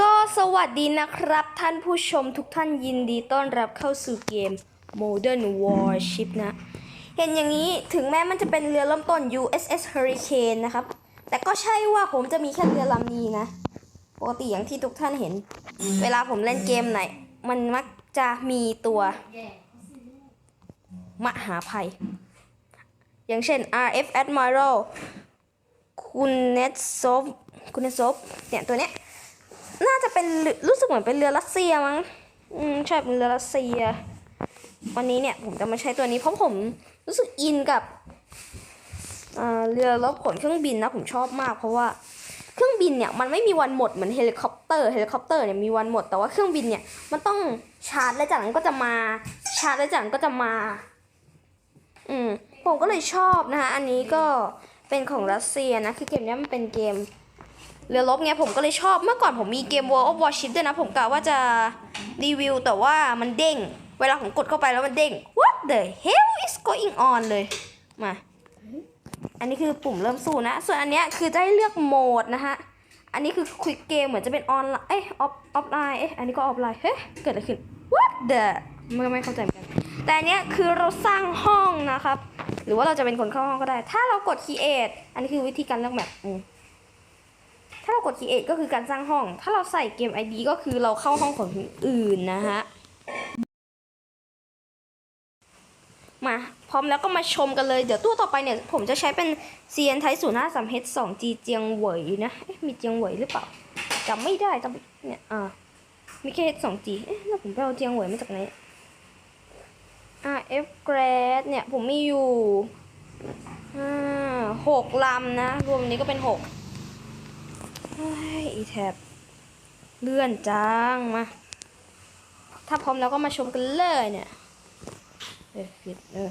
ก็สวัสดีนะครับท่านผู้ชมทุกท่านยินดีต้อนรับเข้าสู่เกม Modern Warship นะ เห็นอย่างนี้ถึงแม้มันจะเป็นเรือเริ่มต้น USS Hurricane นะครับ แต่ก็ใช่ว่าผมจะมีแค่เรือลำนี้นะ ปกติอย่างที่ทุกท่านเห็น เวลาผมเล่นเกมไหน มันมักจะมีตัวมหาภัย อย่างเช่น RF Admiral คุณเนตซฟคุณเนตซฟเนี่ยตัวเนี้ย น่าจะเป็นรู้สึกเหมือนเป็นเรือรัสเซียมั้ง อืมใช่เป็นเรือรัสเซีย วันนี้เนี่ยผมจะมาใช้ตัวนี้เพราะผมรู้สึกอินกับเรือรบขนเครื่องบินนะผมชอบมาก เพราะว่าเครื่องบินเนี่ยมันไม่มีวันหมดเหมือนเฮลิคอปเตอร์เฮลิคอปเตอร์เนี่ยมีวันหมดแต่ว่าเครื่องบินเนี่ยมันต้องชาร์จแล้วจากนั้นก็จะมาชาร์จแล้วจากนั้นก็จะมา อืมผมก็เลยชอบนะคะอันนี้ก็เป็นของรัสเซียนะคือเกมนี้มันเป็นเกม เรือรบไงผมก็เลยชอบเมื่อก่อนผมมีเกม World of Warship ด้วยนะ ผมกะว่าจะรีวิวแต่ว่ามันเด้ง เวลาผมกดเข้าไปแล้วมันเด้ง What the hell is going on เลย มา อันนี้คือปุ่มเริ่มสู้นะ ส่วนอันเนี้ยคือจะให้เลือกโหมดนะฮะ อันนี้คือควิกเกมเหมือนจะเป็นออนไลน์เอ้ยออฟออฟไลน์เอ๊ะอันนี้ก็ออฟไลน์เฮ้ยเกิดอะไรขึ้น What the ไม่ไม่เข้าใจเหมือนกัน แต่อันเนี้ยคือเราสร้างห้องนะครับ หรือว่าเราจะเป็นคนเข้าห้องก็ได้ ถ้าเรากด create อันนี้คือวิธีการเลือกแมปอืม ถ้าเรากด create ก็คือการสร้างห้อง ถ้าเราใส่เกม ID ก็คือเราเข้าห้องของคนอื่นนะฮะ มา พร้อมแล้วก็มาชมกันเลย เดี๋ยวตัวต่อไปเนี่ย ผมจะใช้เป็น CN ไทย0 5 3 H 2 G เจียงเหวยนะเอ๊ะมีเจียงเหวยหรือเปล่าจำไม่ได้จำเนี่ย อ่า มีแค่ H 2 G เอ๊ะแล้วผมไปเอาเจียงเหวยมาจากไหน RF Grad เนี่ย ผมมีอยู่อ่าหกลำนะ รวมนี้ก็เป็นหก อีแท็บเลื่อนจังมา ถ้าพร้อมแล้วก็มาชมกันเลยเนี่ยเออผิดเออ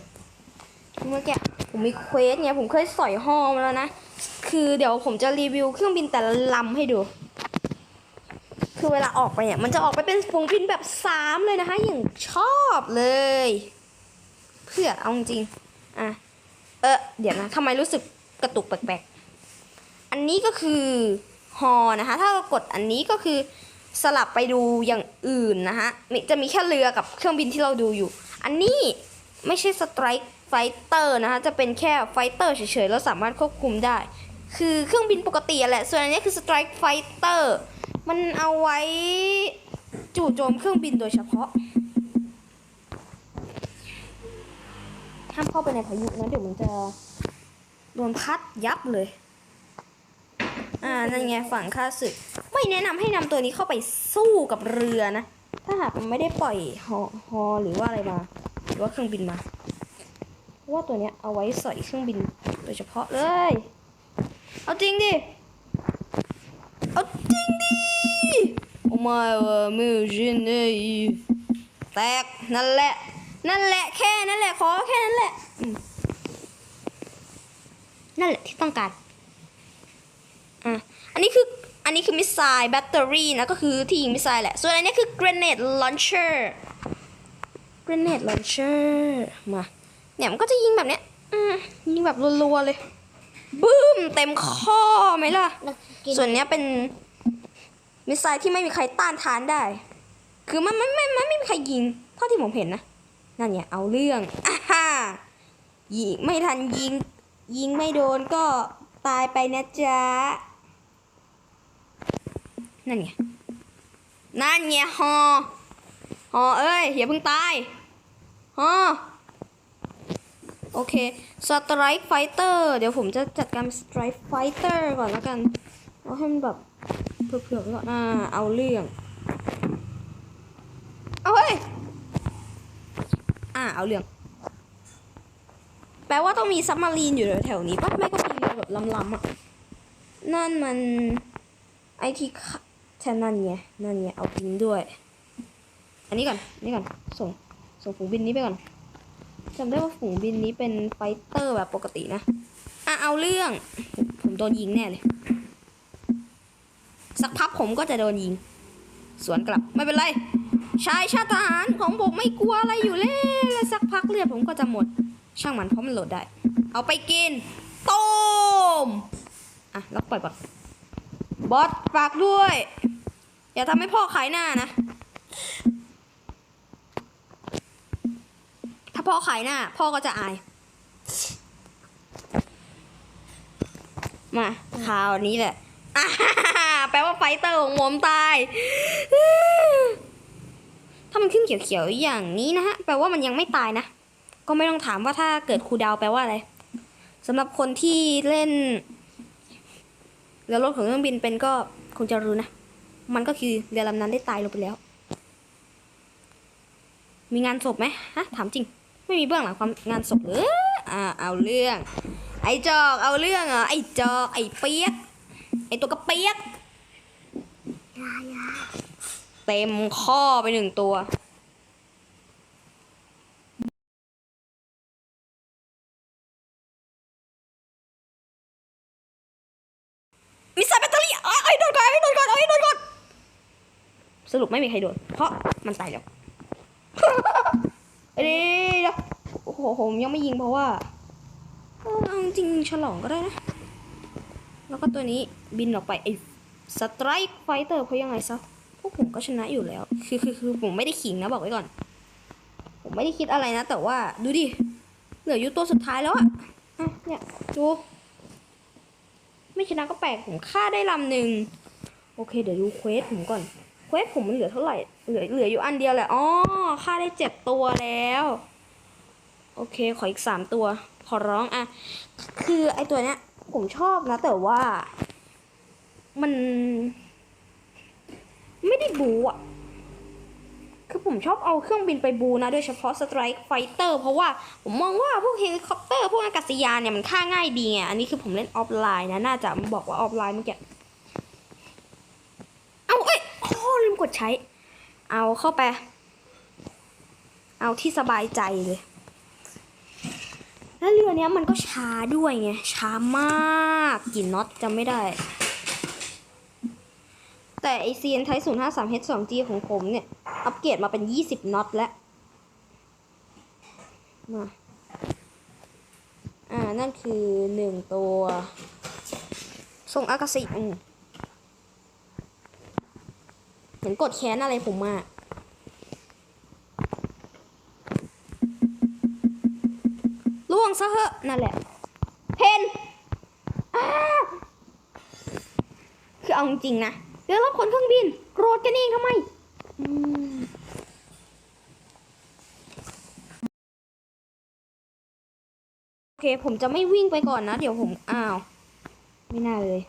เมื่อกี้ผมมีเควสไงผมเคยสอยห้อมาแล้วนะ คือเดี๋ยวผมจะรีวิวเครื่องบินแต่ละลำให้ดู คือเวลาออกไปเนี่ย มันจะออกไปเป็นฝูงบินแบบสามเลยนะคะ อย่างชอบเลย เพื่อเอาจริงอะ เออเดี๋ยวนะทำไมรู้สึกกระตุกแปลกๆ อันนี้ก็คือ ฮอนะคะ ถ้าเรากดอันนี้ก็คือสลับไปดูอย่างอื่นนะคะจะมีแค่เรือกับเครื่องบินที่เราดูอยู่ อันนี้ไม่ใช่สไตร์ไฟเตอร์นะคะจะเป็นแค่ไฟเตอร์เฉยๆแล้วสามารถควบคุมได้ คือเครื่องบินปกติแหละ ส่วนอันนี้คือสไตร์ไฟเตอร์มันเอาไว้จู่โจมเครื่องบินโดยเฉพาะห้ามเข้าไปในพายุนะเดี๋ยวมันจะโดนพัดยับเลย อ่านั่นไงฝั่งค่าศึก ไม่แนะนำให้นำตัวนี้เข้าไปสู้กับเรือนะ ถ้าหากมันไม่ได้ปล่อยฮอฮอหรือว่าอะไรมาหรือว่าเครื่องบินมาว่าตัวเนี้ยเอาไว้สอยเครื่องบินโดยเฉพาะเลย เอาจริงดิ เอาจริงดิโอ้ไม่ว่ามือจินเอ้ยแตกนั่นแหละ นั่นแหละแค่นั่นแหละขอแค่นั้นแหละนั่นแหละที่ต้องการ อะอันนี้คืออันนี้คือมิสไซล์แบตเตอรี่นะก็คือที่ยิงมิสไซล์แหละ ส่วนอันนี้คือ grenade launcher grenade launcher มาเนี่ยมันก็จะยิงแบบเนี้ยยิงแบบรัวๆเลยบึ้มเต็มข้อไหมล่ะ ส่วนเนี้ยเป็นมิสไซล์ที่ไม่มีใครต้านทานได้ คือมันไม่ไม่ไม่ไม่มีใครยิง เท่าที่ผมเห็นนะ นั่นเนี่ยเอาเรื่องอ่าฮ่ายิงไม่ทันยิง ยิงไม่โดนก็ตายไปนะจ๊ะ นั่นไง นั่นไงฮอฮอเอ้ย อย่าเพิ่งตายฮอโอเค Strike Fighter เดี๋ยวผมจะจัดการ Strike Fighter ก่อนแล้วกันเอาให้มันแบบเผื่อๆก่อนอ่าเอาเรื่องเอาเฮ้ยอ่าเอาเรื่อง แปลว่าต้องมีซับมารีนอยู่แถวๆนี้ปะไม่ก็มีเรือแบบลำๆอะนั่นมันไอที่ ค่นั่นไงนั่นไงเอาบินด้วย อันนี้ก่อนนี่ก่อนส่งส่งฝูงบินนี้ไปก่อนจำได้ว่าฝูงบินนี้เป็นไฟเตอร์แบบปกตินะอะเอาเรื่อง ผมโดนยิงแน่เลย สักพักผมก็จะโดนยิง สวนกลับไม่เป็นไรชายชาติทหารของผมไม่กลัวอะไรอยู่แล้วและสักพักเลือดผมก็จะหมด ช่างมันเพราะมันโหลดได้ เอาไปกินต้มอะแล้วปล่อยบอทบอทฝากด้วย อย่าทำให้พ่อขายหน้านะ ถ้าพ่อขายหน้า พ่อก็จะอาย มาข่าวนี้แหละแปลว่าไฟเตอร์ของผมตาย ถ้ามันขึ้นเขียวๆอย่างนี้นะฮะ แปลว่ามันยังไม่ตายนะ ก็ไม่ต้องถามว่าถ้าเกิดครูดาวแปลว่าอะไรสำหรับคนที่เล่นเรือรบของเครื่องบินเป็นก็คงจะรู้นะ มันก็คือเรือลำนั้นได้ตายลงไปแล้ว มีงานศพไหมฮะถามจริง ไม่มีเบื้องหลังความงานศพเอออ่าเอาเรื่อง ไอ้จอกเอาเรื่องเหรอไอ้จอกไอ้เปียก ไอ้ตัวกระเปียกเต็มข้อไปหนึ่งตัว มิสไซล์แบตเตอรี่เอ้ยเอ้ยโดนก่อนเอ้ยโดนก่อนเอ้ยโดนก่อน สรุปไม่มีใครโดน เพราะมันตายแล้วเดี๋ยวโอ้โหผมยังไม่ยิงเพราะว่าเอาจริงๆฉลองก็ได้นะ แล้วก็ตัวนี้บินออกไปไอ้สไตรค์ไฟเตอร์เพราะยังไงซะพวกผมก็ชนะอยู่แล้ว คือคือคือผมไม่ได้ขิงนะบอกไว้ก่อน ผมไม่ได้คิดอะไรนะ แต่ว่าดูดิ เหลืออยู่ตัวสุดท้ายแล้วอะอะเนี่ยดูไม่ชนะก็แปลกผมฆ่าได้ลำหนึ่งโอเค เดี๋ยวดูเควสผมก่อน เควสผมมันเหลือเท่าไหร่ เหลือเหลืออยู่อันเดียวแหละ อ๋อฆ่าได้เจ็ดตัวแล้ว โอเค ขออีกสามตัว ขอร้องอะคือไอตัวเนี้ย ผมชอบนะ แต่ว่า มัน ไม่ได้บูอะคือผมชอบเอาเครื่องบินไปบูนะ โดยเฉพาะสไตรค์ไฟเตอร์เพราะว่าผมมองว่าพวกเฮลิคอปเตอร์ พวกอากาศยานเนี่ยมันฆ่าง่ายดีไง อันนี้คือผมเล่นออฟไลน์นะ น่าจะบอกว่าออฟไลน์เมื่อกี้ เอาเอ้ยโอ้ลืม กดใช้ เอาเข้าไป เอาที่สบายใจเลย แล้วเรือเนี้ยมันก็ช้าด้วยไง ช้ามากกี่น็อตจำไม่ได้ แต่ไอซีนไทศูนย์ห้าสาม H สอง G ของผมเนี่ย อัปเกรดมาเป็นยี่สิบน็อตแล้วมาอ่า นั่นคือหนึ่งตัว ทรงอากาศอืม มือนกดแค้นอะไรผมมาล่วงซะเหอะนั่นแหละ เพนคือเอาจริงนะเรือรับขนเครื่องบิน โกรธกันเองทำไมโอเค ผมจะไม่วิ่งไปก่อนนะ เดี๋ยวผม อ้าว ไม่น่าเลย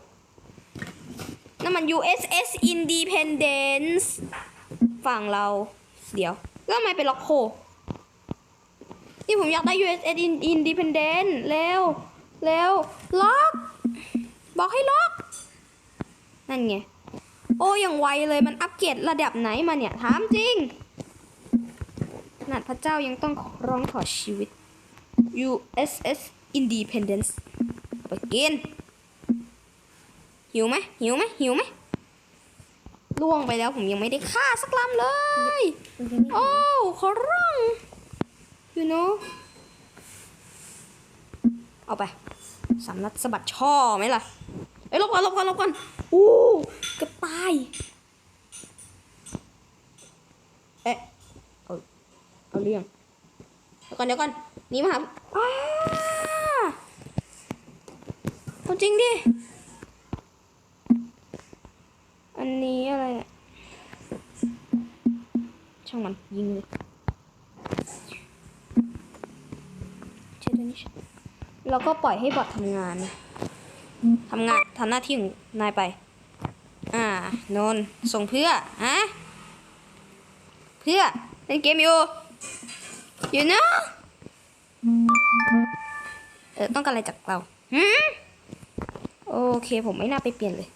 นั่นมัน USS Independence ฝั่งเรา เดี๋ยว แล้วทำไมเป็นล็อกโค นี่ผมอยากได้ USS In- Independent เร็ว เร็ว ล็อก บอกให้ล็อก นั่นไง โอ้ยังไวเลยมันอัปเกรดระดับไหนมาเนี่ย ถามจริงนาดพระเจ้ายังต้องร้องขอชีวิต USS Independence เอาไปกิน หิวไหมหิวไหมหิวไหมล่วงไปแล้วผมยังไม่ได้ฆ่าสักลำเลย โอ้ขอร้อง you know เอาไปสามนัดสะบัดช่อไหมล่ะ เอ้ยลบก่อนลบก่อนลบก่อนอู้กระตาย เอ๊ะเอาเอาเรื่องเดี๋ยวก่อนเดี๋ยวก่อนนี่มาหาอ้าเอาจริงดิันนี้อะไรอะช่างมันยิงเลยเช็ดตัวนี้แล้วก็ปล่อยให้บอททำงานทำงานทำหน้าที่ของนายไป อ่านนส่งเพื่อฮะเพื่อเล่นเกมอยู่อยู่นะเออต้องการอะไรจากเราโอเคผมไม่น่าไปเปลี่ยนเลย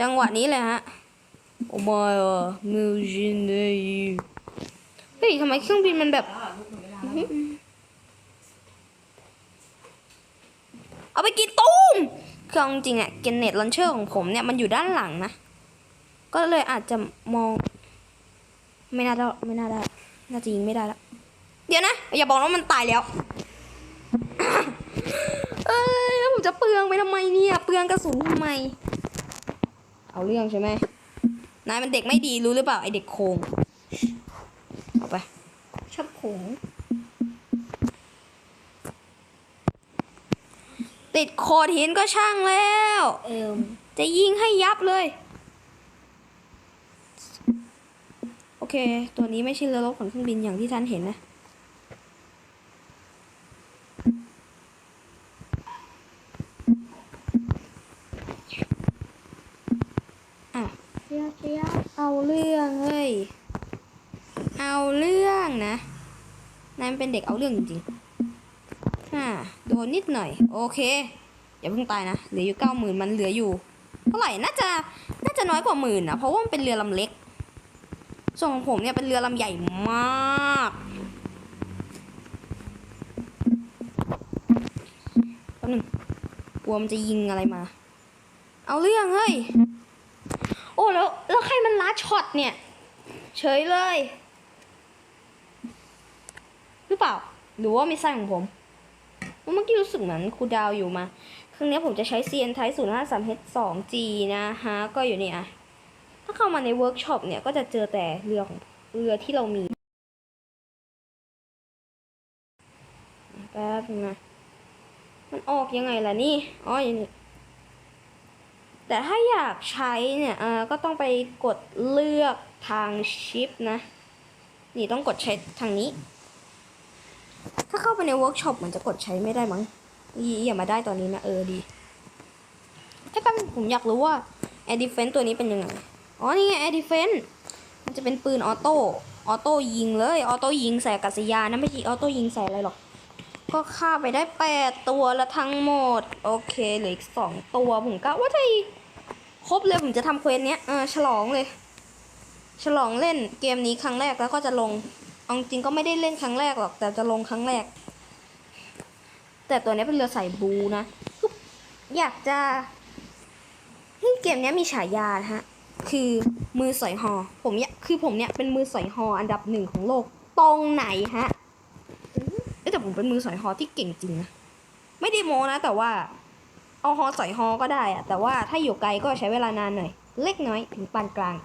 จังหวะนี้เลยฮะ โอ้ไม่อะมิวจินเนยเฮ้ยทำไมเครื่องบินมันแบบ เอาไปกินตุ้มคือเอาจริงอะเกนเน็ตลันเชอร์ของผมเนี่ยมันอยู่ด้านหลังนะ ก็เลยอาจจะมอง ไม่น่าได้ไม่น่าได้น่าจะยิงไม่ได้ละเดี๋ยวนะ อย่าบอกว่ามันตายแล้ว เอ้ยแล้วผมจะเปลืองไปทำไมเนี่ย เปลืองกระสุนทำไม เอาเรื่องใช่ไหมนายมันเด็กไม่ดีรู้หรือเปล่าไอเด็กโคงเอาไป ชอบผงติดโขดหินก็ช่างแล้ว เอิมจะยิงให้ยับเลย โอเค ตัวนี้ไม่ใช่เรือรบขนเครื่องบินอย่างที่ท่านเห็นนะ เชียเชียเอาเรื่องเฮ้ย เอาเรื่องนะนายมันเป็นเด็กเอาเรื่องจริงๆอ่าโดนนิดหน่อย โอเคอย่าเพิ่งตายนะ เหลืออยู่เก้าหมื่นมันเหลืออยู่ เท่าไหร่ น่าจะ น่าจะน้อยกว่าหมื่นนะ เพราะว่ามันเป็นเรือลำเล็ก ส่วนของผมเนี่ยเป็นเรือลำใหญ่มากแป๊บหนึงกลัวมันจะยิงอะไรมา เอาเรื่องเฮ้ย แล้ว แล้วใครมันลัดช็อตเนี่ย เฉยเลย หรือเปล่า หรือว่าไม่ใช่ของผมเพราเมื่อกี้รู้สึกเหมือนครูดาวอยู่มา ครั้งนี้ผมจะใช้ CN Type 053 H 2 G นะฮะ ก็อยู่เนี่ยถ้าเข้ามาในเวิร์กช็อปเนี่ย ก็จะเจอแต่เรือของเรือที่เรามี แป๊บนึงนะ มันออกยังไงล่ะนี่ อ๋ออย่างนี้ แต่ถ้าอยากใช้เนี่ยก็ต้องไปกดเลือกทางชิปนะ นี่ต้องกดใช้ทางนี้ ถ้าเข้าไปในเวิร์กช็อปเหมือนจะกดใช้ไม่ได้มั้งยี่อย่ามาได้ตอนนี้นะ เออดีแค่แป๊บนึงผมอยากรู้ว่า Air Defense ตัวนี้เป็นยังไง อ๋อ นี่ไง Air Defense มันจะเป็นปืนออโต้ ออโต้ยิงเลย ออโต้ยิงใส่กาศยานนะไม่ใช่ออโต้ยิงใส่อะไรหรอก ก็ฆ่าไปได้แปดตัวล้วทั้งหมด โอเคเหลืออีกสองตัวผมกะว่าถ้า ครบเลยผมจะทำเควสเนี้ยเออฉลองเลย ฉลองเล่นเกมนี้ครั้งแรกแล้วก็จะลงเอาจริงก็ไม่ได้เล่นครั้งแรกหรอก แต่จะลงครั้งแรก แต่ตัวนี้เป็นเรือสายบูนะอยากจะเกมเนี้ยมีฉายาฮะ คือมือสอยหอ ผมเนี่ยคือผมเนี่ยเป็นมือสอยหออันดับหนึ่งของโลกตรงไหนฮะแต่ผมเป็นมือสอยฮอที่เก่งจริงนะไม่ได้โมนะแต่ว่า เอาฮอสอยฮอก็ได้อะแต่ว่าถ้าอยู่ไกลก็ใช้เวลานานหน่อย เล็กน้อยถึงปานกลาง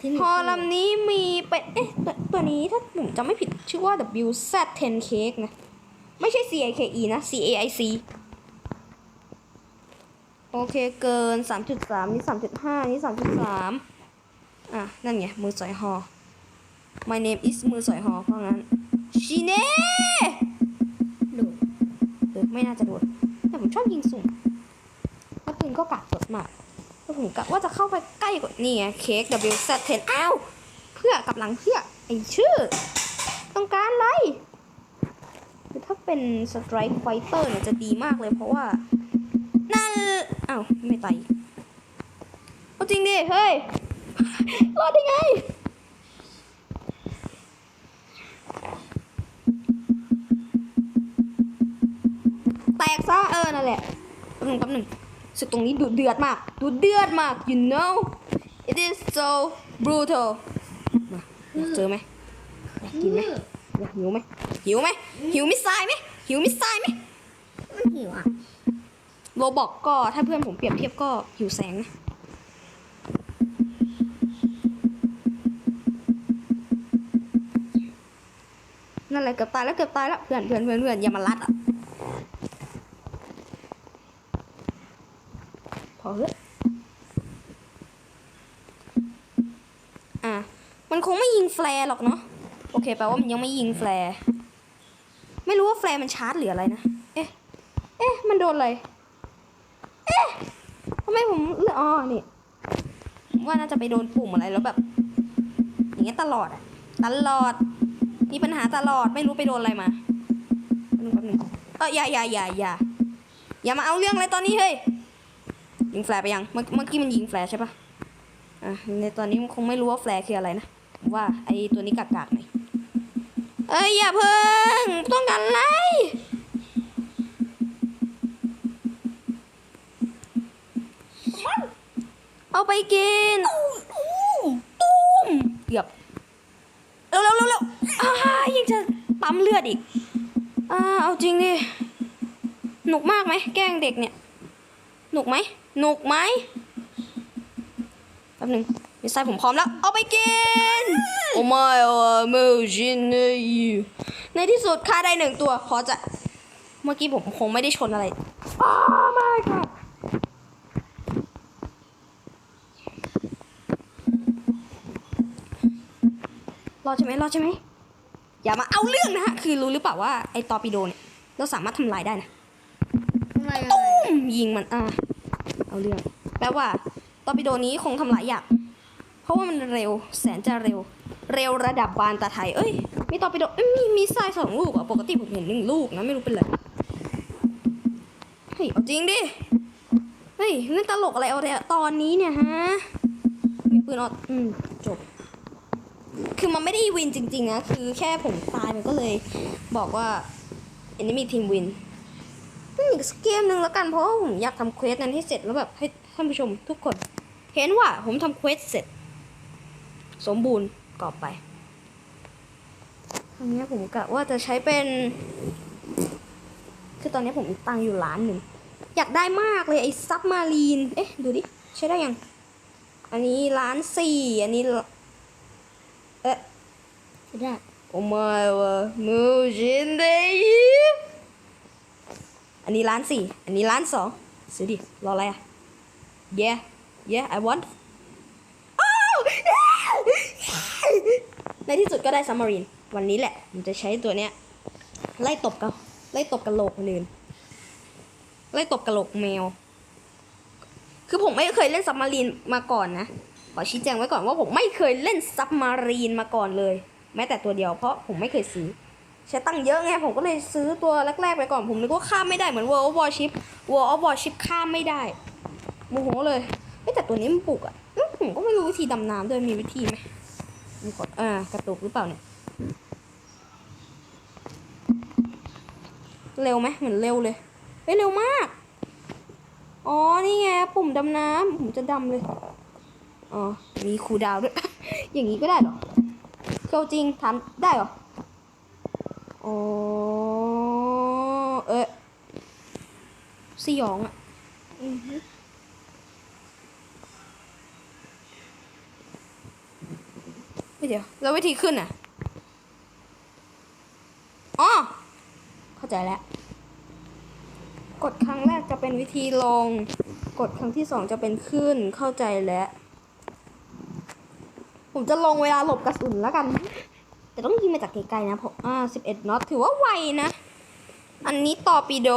ที่หนึ่งฮอลำนี้มีเป็นเอ๊ะตัวตัวนี้ถ้าผมจำไม่ผิดชื่อว่า WZ10 Cake นะ ไม่ใช่ CIKE นะ CAIC โอเคเกิน 3.3 นี่ 3.5 นี่ 3.3 อะ นั่นไง มือสอยฮอ My name is มือสอยฮอเพราะงั้นชิเน่โดดเออ ไม่น่าจะโดนแต่ผมชอบยิงสุ่มแล้วปืนก็กัดสดมากแล้วผมกะว่าจะเข้าไปใกล้กว่านี่ไงเค้ก WZ10 อ้าวเพื่อกลับหลังเพื่อไอชื่อ ต้องการอะไรคือถ้าเป็น Strike Fighter เนี่ยจะดีมากเลยเพราะว่านั่นอ้าวไม่ตายเอาจริงดิเฮ้ยรอดได้ไง แตกซะเออนั่นแหละแป๊บหนึงแป๊บหนึงสึกตรงนี้ดุเดือดมากดุเดือดมาก you know it is so brutal มาอยากเจอไหมอยากกินไหมอยากหิวไหมหิวไหมหิวมิสไซล์ไหมหิวมิสไซล์ไหมไม่หิวอะโรบอกก็ถ้าเพื่อนผมเปรียบเทียบก็หิวแสงนะนั่นแหละเกือบตายแล้วเกือบตายแล้วเพื่อนเพื่อนเพื่อนเพื่อนอย่ามาลัดอะ อเถอะอะ มันคงไม่ยิงแฟร์หรอกเนาะ โอเค แปลว่ามันยังไม่ยิงแฟร์ไม่รู้ว่าแฟร์มันชาร์จหรืออะไรนะ เอ๊ะ เอ๊ะ มันโดนอะไร เอ๊ะทำไมผมเลือกอ๋อนี่ผมว่าน่าจะไปโดนปุ่มอะไรแล้วแบบ อย่างเงี้ยตลอดอะตลอด มีปัญหาตลอดไม่รู้ไปโดนอะไรมาแป๊บนึงแป๊บนึงเอออย่าอย่าอย่าอย่าอย่ามาเอาเรื่องอะไรตอนนี้เฮ้ย ยิงแฟร์ไปยังเมื่อเมื่อกี้มันยิงแฟร์ใช่ปะอะในตอนนี้มันคงไม่รู้ว่าแฟร์คืออะไรนะผมว่าไอตัวนี้กากๆหน่อยเอ้ยอย่าเพิ่งต้องการอะไรเอาไปกินตุ้มตุ้มเกือบเร็วเร็วเร็วเร็วอ่ายังจะปั๊มเลือดอีกอ่าเอาจริงดิหนุกมากไหมแกล้งเด็กเนี่ยหนุกไหม หนุกไหมป๊บหนึงมิสไซล์ผมพร้อมแล้ว เอาไปกิน โอ้ไม่โอ้ไม่ชินเลยในที่สุดฆ่าได้หนึ่งตัว ขอจะ เมื่อกี้ผมคงไม่ได้ชนอะไรอ้าวไม่ค่ะรอดใช่ไหมรอดใช่ไหมอย่ามาเอาเรื่องนะฮะ คือรู้หรือเปล่าว่าไอ้ตอร์ปิโดเนี่ย เราสามารถทำลายได้นะอะไรอะไรตุ้มยิงมันอะ เอาเรื่องแปลว่าตอร์ปิโดนี้คงทำหลายอย่ากเพราะว่ามันเร็วแสนจะเร็ว เร็วระดับบานตาไทย เอ้ย มีตอร์ปิโดเอ้ยมีมีทรายสองลูกอะปกติผมเห็นหนึ่งลูกนะไม่รู้เป็นไรเฮ้ยเอาจริงดิเฮ้ยเล่นตลกอะไรเอาแต่ตอนนี้เนี่ยฮะมีปืนออดอืมจบ คือมันไม่ได้วินจริงๆนะคือแค่ผมตายมันก็เลย บอกว่า enemy team win นี่ อีกเกมหนึ่งแล้วกันเพราะผมอยากทำเควสนั้นให้เสร็จแล้วแบบให้ท่านผู้ชมทุกคน เห็นว่าผมทำเควสเสร็จ สมบูรณ์ก่อไปอันนี้ผมกะว่าจะใช้เป็น คือตอนนี้ผมตังอยู่ล้านหนึ่ง อยากได้มากเลยไอ้ซับมารีน เอ๊ะ ดูดิ ใช้ได้ยัง อันนี้ล้านสี่อันนี้ เอ๊ะใช่ได้โอ้ my มูจินเดีย อันนี้ล้านสี่ อันนี้ล้านสองซื้อดิ รออะไรอะ yeah yeah I want ในที่สุดก็ได้ซัมมารีน วันนี้แหละผมจะใช้ตัวเนี้ย ไล่ตบกันไล่ตบกระโหลกคนอื่น ไล่ตบกระโหลกแมว คือผมไม่เคยเล่นซับมารีนมาก่อนนะ ขอชี้แจงไว้ก่อนว่าผมไม่เคยเล่นซับมารีนมาก่อนเลย แม้แต่ตัวเดียวเพราะผมไม่เคยซื้อ ใช้ตั้งเยอะไงผมก็เลยซื้อตัวแรกๆไปก่อนผมนึกว่าข้ามไม่ได้เหมือน World of Warship World of Warship ข้ามไม่ได้โมโหเลยเอ้ยแต่ตัวนี้มันปลุกอะอื้อผมก็ไม่รู้วิธีดำน้ำด้วยมีวิธีไหมผมกดอ่ากระตุกหรือเปล่าเนี่ยเร็วไหมเหมือนเร็วเลยเฮ้ยเร็วมาก อ๋อ นี่ไงปุ่มดำน้ำผมจะดำเลย อ๋อ มีคูดาวด้วย อย่างนี้ก็ได้หรอเข้าจริงทำได้หรอ อ๋อ เอ๊ะสยองอะอือฮึเฮ้ยเดี๋ยวแล้ววิธีขึ้นอะ อ๋อ เข้าใจแล้ว กดครั้งแรกจะเป็นวิธีลง กดครั้งที่สองจะเป็นขึ้น เข้าใจแล้ว ผมจะลงเวลาหลบกระสุนแล้วกันแต่ต้องยิง มาจากไกลๆนะผมอ่าสิบเอ็ดน็อตถือว่าไวนะ อันนี้ตอร์ปิโด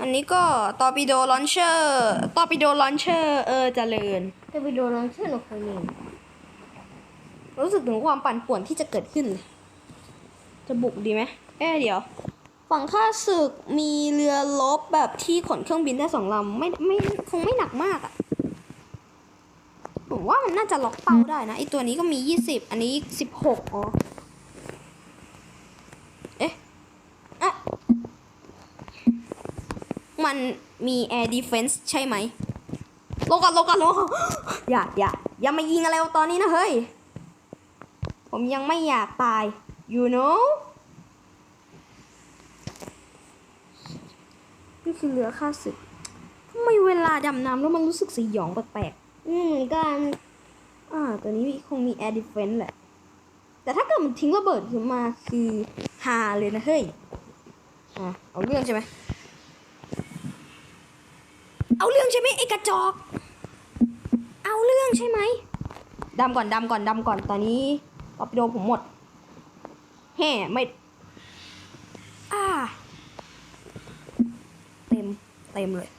อันนี้ก็ตอร์ปิโดลอนเชอร์ตอร์ปิโดลอนเชอร์เออเจริญแต่ไปโดนน้องชื่อหนูเคยมีรู้สึกถึงความปั่นป่วนที่จะเกิดขึ้นเลยจะบุกดีไหมเอ๊ะเดี๋ยว ฝั่งข้าศึกมีเรือลบแบบที่ขนเครื่องบินได้สองลำไม่ไม่คงไม่หนักมากอะ่ ผมว่ามันน่าจะล็อกเป้าได้นะไอตัวนี้ก็มียี่สิบอันนี้สิบหกอ๋อเอ๊ะอะมันมี air defense ใช่ไหมโลกันโลกันโลกันอย่าอย่าอย่ามายิงอะไรตอนนี้นะเฮ้ย ผมยังไม่อยากตาย you know นี่คือเรือข้าศึกทำไมเวลาดำน้ำแล้วมันรู้สึกสยองแปลก อืมเหมือกันอ่าตัวนี้คงมี air defense แหละ แต่ถ้าเกิดมันทิ้งระเบิดขึ้นมาคือฮาเลยนะเฮ้ยอะเอาเรื่องใช่ไหมเอาเรื่องใช่ไหมไอ้กระจอก เอาเรื่องใช่ไหมดำก่อนดำก่อนดำก่อนตอนนี้ปอปโดผมหมดแห่ไม่อ่าเต็ม เต็มเลย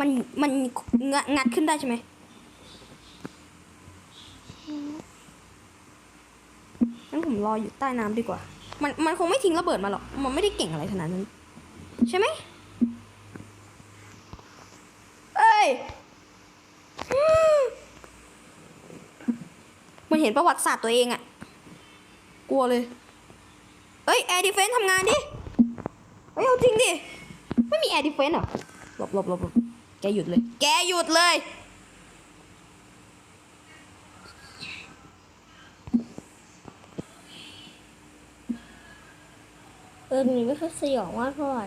มันมันง,งัดขึ้นได้ใช่ไหมงั้นผมรออยู่ใต้น้ำดีกว่า มันมันคงไม่ทิ้งระเบิดมาหรอก มันไม่ได้เก่งอะไรขนาดนั้น ใช่ไหมเอ้ย มันเห็นประวัติศาสตร์ตัวเองอะกลัวเลย เอ้ย แอร์ดิเฟนทำงานดิ เฮ้ย เอาจริงดิ ไม่มีแอร์ดิเฟนเหรอหลบหลบหลบหลบ แกหยุดเลย แกหยุดเลย เออหนูไม่ค่อยสยองมากเท่าไหร่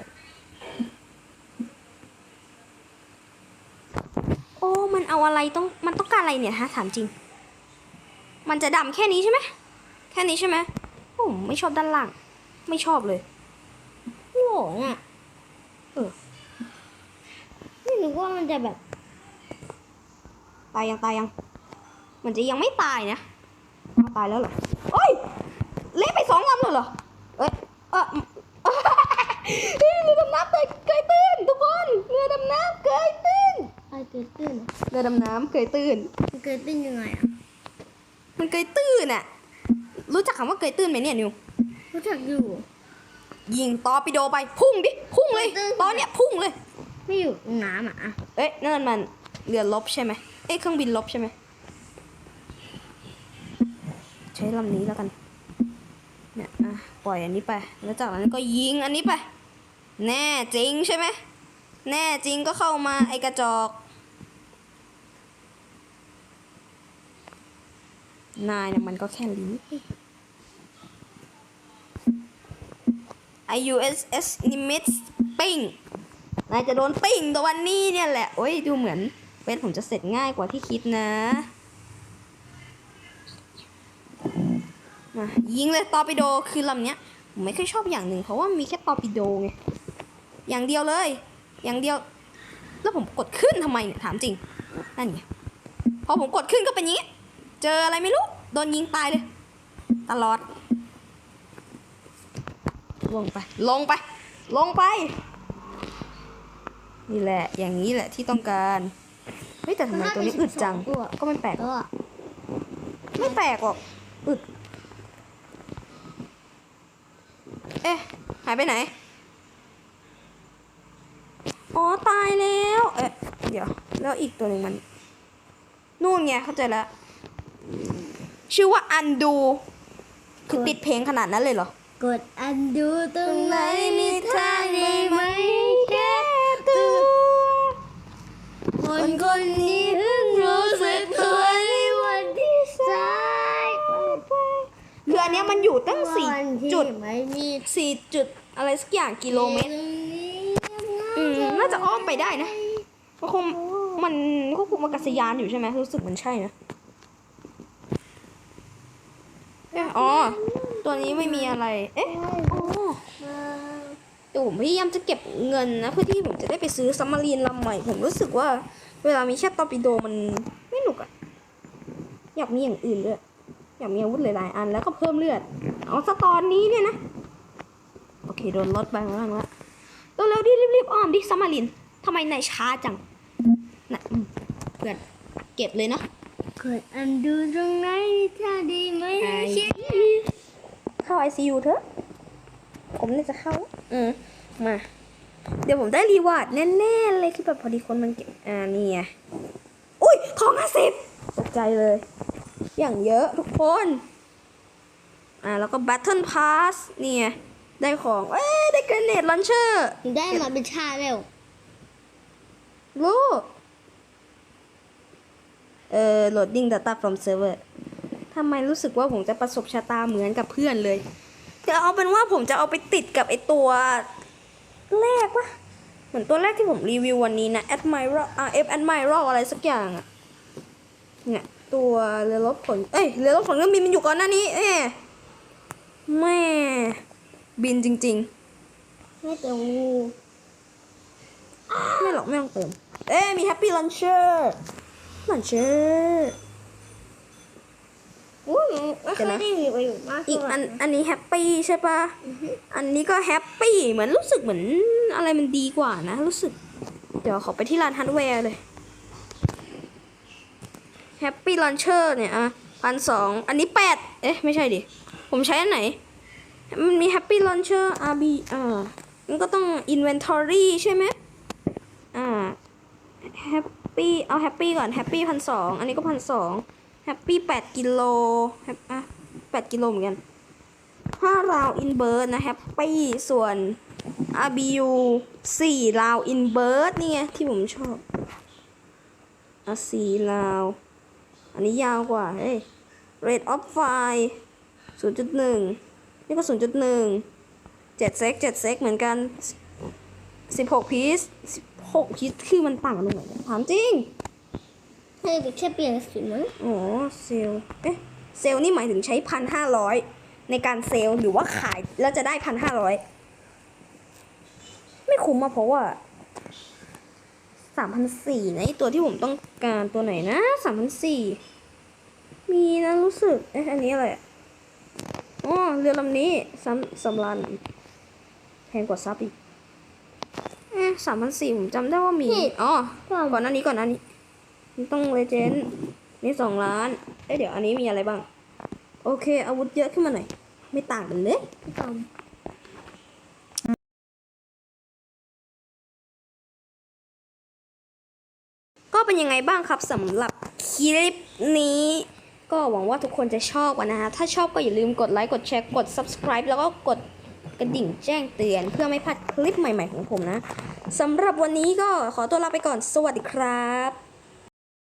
เอาอะไรต้อง มันต้องการอะไรเนี่ยฮะ ถามจริง มันจะดำแค่นี้ใช่ไหม แค่นี้ใช่ไหมผมไม่ชอบด้านล่าง ไม่ชอบเลยโหงอะเออ ไม่รู้ว่ามันจะแบบ ตายยังตายยัง มันจะยังไม่ตายนะอ้าวตายแล้วเหรอโอ้ย เละไปสองลำเลยเหรอ เอ้ยเออเฮ้ยเรือดำน้ำเกยเกยตื้นทุกคนเรือดำน้ำเกยตื้นอะไรเกิดขึ้นอะเรือดำน้ำเกยตื้นมันเกิดขึ้นยังไงอะมันเกยตื้นอะรู้จักคำว่าเกยตื้นไหมเนี่ยนิวรู้จักอยู่ ยิงตอร์ปิโดไปพุ่งดิพุ่งเลยเกยตื้นตอนเนี้ยพุ่งเลย ไม่อยู่ตรงน้ำอะ เอ๊ะนั่นมันเรือลบใช่ไหมเอ๊ะเครื่องบินลบใช่ไหมใช้ลำนี้แล้วกัน เนี่ยอะปล่อยอันนี้ไป แล้วจากนั้นก็ยิงอันนี้ไป แน่จริงใช่ไหม แน่จริงก็เข้ามาไอกระจอกนายเนี่ยมันก็แค่ลิ้น IUSS Nimitz ปิ้ง นายจะโดนปิ้งตัววันนี้เนี่ยแหละ โอ้ยดูเหมือนเวทผมจะเสร็จง่ายกว่าที่คิดนะ มายิงเลยตอร์ปิโดคือลำเนี้ยผมไม่ค่อยชอบอย่างหนึ่งเพราะว่ามีแค่ตอร์ปิโดไง อย่างเดียวเลย อย่างเดียว แล้วผมกดขึ้นทำไมเนี่ยถามจริง นั่นไง พอผมกดขึ้นก็เป็นอย่างนี้ เจออะไรไม่รู้ โดนยิงตายเลย ตลอด ลงไป ลงไป ลงไป นี่แหละ อย่างนี้แหละที่ต้องการ เฮ้ยแต่ทำไมตัวนี้อึดจัง ก็ไม่แปลกหรอกก็ไม่แปลกหรอก อึด เอ๊ะ หายไปไหน อ๋อ ตายแล้ว เอ๊ะ เดี๋ยว แล้วอีกตัวหนึ่งมัน นู่นไง เข้าใจแล้ว ชื่อว่าอันดู คือติดเพลงขนาดนั้นเลยเหรอ กดอันดูตรงไหนมีทางได้ไหมแค่ตัว คนคนนี้เพิ่งรู้สึกตัวในวันที่สายไปคืออันเนี้ยมันอยู่ตั้งสี่วันที่จุดไม่มีสี่จุดอะไรสักอย่างกิโลเมตรตรงนี้อืมน่าจะอ้อมไปได้นะก็คงมันก็คงมากระสยานอยู่ใช่ไหมรู้สึกมันใช่นะเอ๊ะอ๋อ ตัวนี้ไม่มีอะไร เอ๊ะ อ๋อเดี๋ยวผมพยายามจะเก็บเงินนะเพื่อที่ผมจะได้ไปซื้อซัมมารีนลำใหม่ ผมรู้สึกว่า เวลามีแค่ตอร์ปิโดมันไม่หนุกอะอยากมีอย่างอื่นด้วยอยากมีอาวุธหลายๆอันแล้วก็เพิ่มเลือดเอาสตอนนี้เนี่ยนะโอเคโดนลดไปบ้างละเร็วๆดิรีบๆอ้อมดิซัมมารีนทำไมนายช้าจังนะอืมเพื่อนเก็บเลยเนาะกดอันดูตรงไหนมีทางดีไหมแค่เข้าไอซียูเถอะ ผมเนี่ยจะเข้า อืมมา เดี๋ยวผมได้รีวาร์ดแน่ๆเลยคือแบบพอดีคนมันเก็บอ่านี่ไงอุ้ยทองห้าสิบตกใจเลย อย่างเยอะทุกคน อ่าแล้วก็ Battle Pass นี่ไงได้ของ เอ้ยได้เกรเนตลันเชอร์ได้มาเป็นชาแล้วลูกเออ loading data from server ทำไมรู้สึกว่าผมจะประสบชะตาเหมือนกับเพื่อนเลย จะเอาเป็นว่าผมจะเอาไปติดกับไอตัวแรกวะเหมือนตัวแรกที่ผมรีวิววันนี้นะ admiral อ่า f admiral อะไรสักอย่างอะเนี่ยตัวเรือรบขนเอ้ยเรือรบขนเครื่องบินมันอยู่ก่อนหน้านี้เอ้แม่บินจริง ๆ ไม่เตรงงูไม่หรอกไม่ต้องเติม เอ๊มี Happy Launcher Launcher อู้หนูไม่เคเดี๋ยวยนะได้มีประโยชน์มากอีกเท่าไหอัร่นอันนี้ Happy ใช่ปะอันนี้ก็ Happy เหมือนรู้สึกเหมือนอะไรมันดีกว่านะ รู้สึก เดี๋ยวขอไปที่ร้านฮันแวร์เลย Happy Launcher เนี่ยอะพันสองอันนี้แปดเอ๊ะ ไม่ใช่ดิ ผมใช้อันไหน มันมี Happy Launcher RB อ่ามันก็ต้อง Inventory ใช่ไหมอ่าแฮปปี้เอาแฮปปี้ก่อนแฮปปี้พันสองอันนี้ก็พันสอง แฮปปี้แปดกิโลแฮปอะแปดกิโลเหมือนกันห้าราวอินเบิร์ดนะแฮปปี้ส่วน RBU สี่ราวอินเบิร์ดนี่ไงที่ผมชอบอะสี่ราว อันนี้ยาวกว่า เฮ้ย rate of fire ศูนย์จุดหนึ่งนี่ก็ศูนย์จุดหนึ่งเจ็ดเซกเจ็ดเซกเหมือนกันสิบหกพีซสิบหกพีซคือมันต่างกันตรงไหนเนี่ยถามจริง เฮ้ยแค่เปลี่ยนสีมั้งอ๋อเซลล์เอ๊ะเซลล์นี่หมายถึงใช้พันห้าร้อยในการเซลล์หรือว่าขายแล้วจะได้พันห้าร้อยไม่คุ้มมาเพราะว่าสามพันสี่นะไอ้ตัวที่ผมต้องการตัวไหนนะสามพันสี่มีนะรู้สึกเอ๊ะอันนี้อะไรอะอ๋อเรือลำนี้สำสำรันแพงกว่าซับอีกเอ๊ะสามพันสี่ผมจำได้ว่ามีอ๋อก่อนหน้านี้ก่อนหน้านี้มัน ต้องเลเจนด์นี่สองล้าน เอ้ยเดี๋ยวอันนี้มีอะไรบ้าง โอเค อาวุธเยอะขึ้นมาหน่อย ไม่ต่างกันเลยพี่ตอมก็เป็นยังไงบ้างครับสำหรับคลิปนี้ ก็หวังว่าทุกคนจะชอบกันนะฮะ ถ้าชอบก็อย่าลืมกดไลค์ กดแชร์ กด subscribe แล้วก็กดกระดิ่งแจ้งเตือนเพื่อไม่พลาดคลิปใหม่ๆของผมนะสำหรับวันนี้ก็ขอตัวลาไปก่อนสวัสดีครับ